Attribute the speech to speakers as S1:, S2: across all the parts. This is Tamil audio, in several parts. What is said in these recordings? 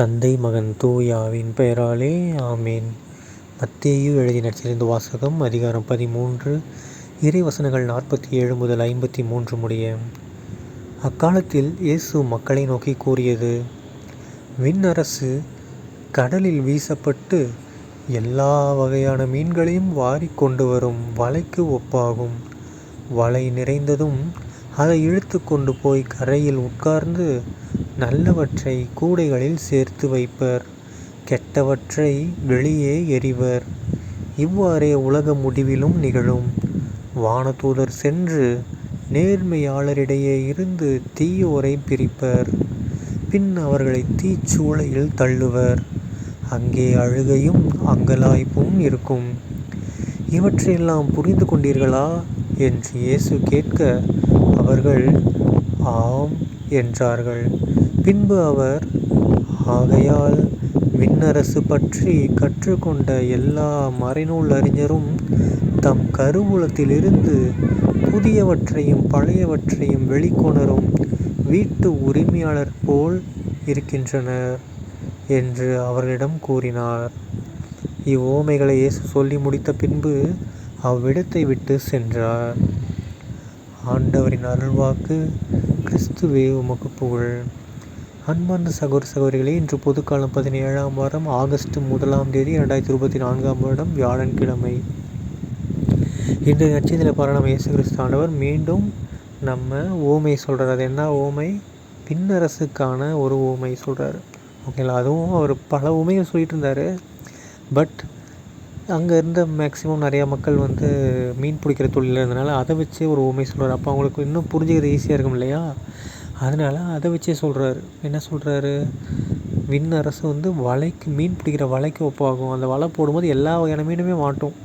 S1: தந்தை மகன் தூயாவின் பெயராலே ஆமேன். மத்தேயு எழுதி நடிச்சிருந்த வாசகம் அதிகாரம் பதிமூன்று இறைவசனங்கள் நாற்பத்தி ஏழு முதல் ஐம்பத்தி மூன்று முடிய. அக்காலத்தில் இயேசு மக்களை நோக்கி கூறியது விண்ணரசு கடலில் வீசப்பட்டு எல்லா வகையான மீன்களையும் வாரி கொண்டு வரும் வலைக்கு ஒப்பாகும். வலை நிறைந்ததும் அதை இழுத்து கொண்டு போய் கரையில் உட்கார்ந்து நல்லவற்றை கூடைகளில் சேர்த்து வைப்பர் கெட்டவற்றை வெளியே எறிவர். இவ்வாறே உலக முடிவிலும் நிகழும். வானதூதர் சென்று நேர்மையாளரிடையே இருந்து தீயோரை பிரிப்பர். பின் அவர்களை தீச்சூளையில் தள்ளுவர். அங்கே அழுகையும் அங்கலாய்ப்பும் இருக்கும். இவற்றையெல்லாம் புரிந்து கொண்டீர்களா? என்று இயேசு கேட்க அவர்கள் ஆம் என்றார்கள். பின்பு அவர் ஆகையால் விண்ணரசு பற்றி கற்றுக்கொண்ட எல்லா மறைநூல் அறிஞரும் தம் கருவூலத்திலிருந்து புதியவற்றையும் பழையவற்றையும் வெளிக்கொணரும் வீட்டு உரிமையாளர் போல் இருக்கின்றனர் என்று அவர்களிடம் கூறினார். இவ்வோமைகளை இயேசு சொல்லி முடித்த பின்பு அவ்விடத்தை விட்டு சென்றார். ஆண்டவரின் அருள்வாக்கு கிறிஸ்துவே உமக்கு புகழ். அன்பார்ந்த சகோதர சகோதரிகளே இன்று பொதுக்காலம் பதினேழாம் வாரம் ஆகஸ்ட் முதலாம் தேதி ரெண்டாயிரத்தி இருபத்தி நான்காம் வருடம் வியாழன்கிழமை. இன்றைய நட்சத்திர பாரணம் இயேசு கிறிஸ்து ஆண்டவர் மீண்டும் நம்ம ஓமை சொல்கிறார் அது என்ன ஓமை? பின்னரசுக்கான ஒரு ஓமை சொல்கிறார் ஓகேங்களா? அதுவும் அவர் பல ஓமைகள் சொல்லிட்டு இருந்தார். பட் அங்கே இருந்த மேக்ஸிமம் நிறையா மக்கள் வந்து மீன் பிடிக்கிற தொழிலில் இருந்தனால அதை வச்சு ஒரு ஓமை சொல்கிறார் அப்போ அவங்களுக்கு இன்னும் புரிஞ்சுக்கிறது ஈஸியாக இருக்கும் இல்லையா? அதனால் அதை வச்சே சொல்கிறாரு என்ன சொல்கிறாரு விண் அரசு வந்து வலைக்கு மீன் பிடிக்கிற வலைக்கு ஒப்பாகும். அந்த வலை போடும்போது எல்லா வகையான மீனுமே மாட்டும்.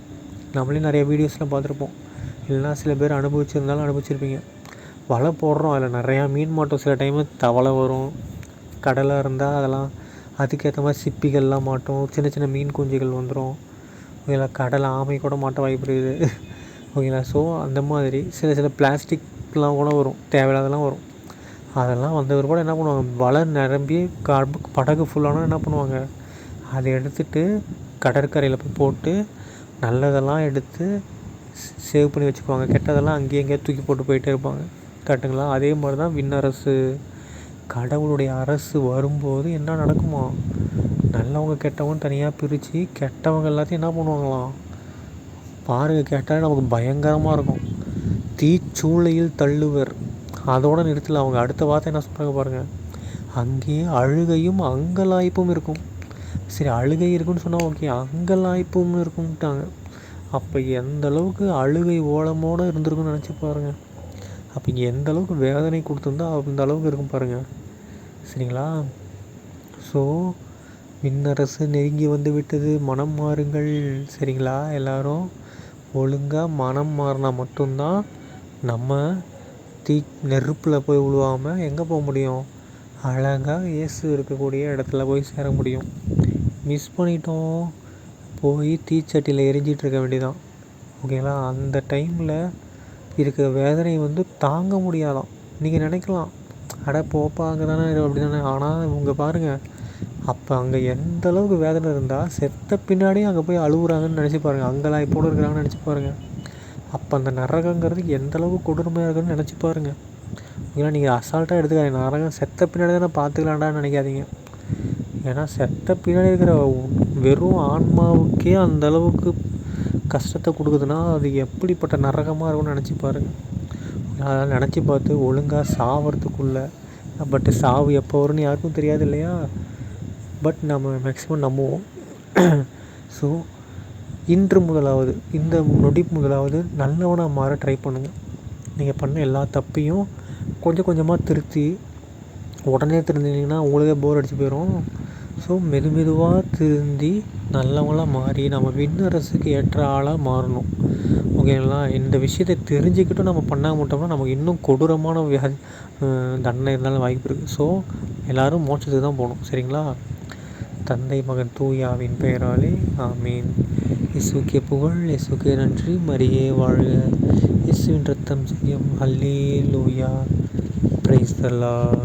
S1: நம்மளே நிறைய வீடியோஸ்லாம் பார்த்துருப்போம். இல்லைனா சில பேர் அனுபவிச்சிருந்தாலும் அனுபவிச்சிருப்பீங்க. வலை போடுறோம் அதில் நிறையா மீன் மாட்டோம். சில டைமு தவளை வரும் கடலாக இருந்தால் அதெல்லாம் அதுக்கேற்ற மாதிரி சிப்பிகள்லாம் மாட்டோம். சின்ன சின்ன மீன் குஞ்சுகள் வந்துடும் ஓகேங்களா கடல் ஆமை கூட மாட்ட வாய்ப்பு இருக்குது. ஓகேங்களா ஸோ அந்த மாதிரி சில சில பிளாஸ்டிக்லாம் கூட வரும். தேவையில்லாதெல்லாம் வரும். அதெல்லாம் வந்த பிற்பாடு என்ன பண்ணுவாங்க வலை நிரம்பி படகு ஃபுல்லானா என்ன பண்ணுவாங்க அதை எடுத்துகிட்டு கடற்கரையில் போய் போட்டு நல்லதெல்லாம் எடுத்து சேவ் பண்ணி வச்சுக்குவாங்க. கெட்டதெல்லாம் அங்கேயே எங்கேயே தூக்கி போட்டு போயிட்டே இருப்பாங்க. கரெக்டுங்களா? அதே மாதிரி தான் விண்ணரசு. கடவுளுடைய அரசு வரும்போது என்ன நடக்குமா நல்லவங்க கெட்டவங்க தனியாக பிரித்து கெட்டவங்க எல்லாத்தையும் என்ன பண்ணுவாங்களாம்? பாருங்கள் கேட்டால் நமக்கு பயங்கரமாக இருக்கும். தீச்சூளையில் தள்ளுவர். அதோடு நிறுத்தல அவங்க அடுத்த வார்த்தை என்ன சொல்கிறாங்க பாருங்கள் அங்கேயே அழுகையும் அங்கலாய்ப்பும் இருக்கும். சரி அழுகை இருக்குன்னு சொன்னால் ஓகே அங்கலாய்ப்பும் இருக்கும்ட்டாங்க. அப்போ எந்த அளவுக்கு அழுகை ஓலமோடு இருந்திருக்குன்னு நினச்சி பாருங்கள் அப்போ இங்கே எந்த அளவுக்கு வேதனை கொடுத்துருந்தா அந்த அளவுக்கு இருக்கும் பாருங்கள் சரிங்களா? ஸோ விண்ணரசு நெருங்கி வந்து விட்டது. மனம் மாறுங்கள். சரிங்களா? எல்லோரும் ஒழுங்காக மனம் மாறினா மட்டும்தான் நம்ம தீ நெருப்பில் போய் விழுவாமல் எங்கே போக முடியும்? அழகாக இயேசு இருக்கக்கூடிய இடத்துல போய் சேர முடியும். மிஸ் பண்ணிட்டோம். போய் தீச்சட்டியில் எரிஞ்சிட்டு இருக்க வேண்டியதான் ஓகேங்களா? அந்த டைமில் இருக்கிற வேதனை வந்து தாங்க முடியாதான். நீங்கள் நினைக்கலாம் அட போப்பாங்க தானே அப்படி தானே ஆனால் இவங்க பாருங்கள் அப்போ அங்கே எந்த அளவுக்கு வேதனை இருந்தால் செத்த பின்னாடியும் அங்கே போய் அழுகுறாங்கன்னு நினச்சி பாருங்கள் அங்கெல்லாம் இப்போது இருக்கிறாங்கன்னு நினச்சி பாருங்கள் அப்போ அந்த நரகங்கிறது எந்த அளவுக்கு கொடுமையாக இருக்குன்னு நினச்சி பாருங்கள் ஏன்னா நீங்கள் அசால்ட்டாக எடுத்துக்காதீங்க. நரகம் செத்த பின்னாடி தானே பார்த்துக்கலாண்டான்னு நினைக்காதீங்க. ஏன்னா செத்த பின்னாடி இருக்கிற வெறும் ஆன்மாவுக்கே அந்த அளவுக்கு கஷ்டத்தை கொடுக்குதுன்னா அது எப்படிப்பட்ட நரகமாக இருக்கும்னு நினச்சி பாருங்கள் அதெல்லாம் நினச்சி பார்த்து ஒழுங்காக சாவறதுக்குள்ளே பட்டு சாவு எப்போ வரும்னு யாருக்கும் தெரியாது இல்லையா? பட் நம்ம மேக்ஸிமம் நம்புவோம். ஸோ இன்று முதலாவது இந்த நொடி முதலாவது நல்லவனாக மாற ட்ரை பண்ணுங்கள் நீங்கள் பண்ண எல்லா தப்பையும் கொஞ்சம் கொஞ்சமாக திருத்தி உடனே திருந்திங்கன்னா உங்களுக்கே போர் அடிச்சு போயிடும் ஸோ மெது மெதுவாக திருந்தி நல்லவங்களாக மாறி நம்ம விண்ணரசுக்கு ஏற்ற ஆளாக மாறணும். ஓகேங்களா? இந்த விஷயத்தை தெரிஞ்சுக்கிட்டும் நம்ம பண்ண மாட்டோம்னா நமக்கு இன்னும் கொடூரமான வியாதி தண்டனை இருந்தாலும் வாய்ப்பு இருக்குது ஸோ எல்லோரும் மோட்சத்துக்கு தான் போகணும். சரிங்களா? தந்தை மகன் தூயாவின் பெயராலே ஆமீன். இசுக்கிய புகழ் இசுக்கிய நன்றி. மரியே வாழ்க. இசுவின் ரத்தம் செய்யும் அல்லே லூயா பிரைஸ்தலா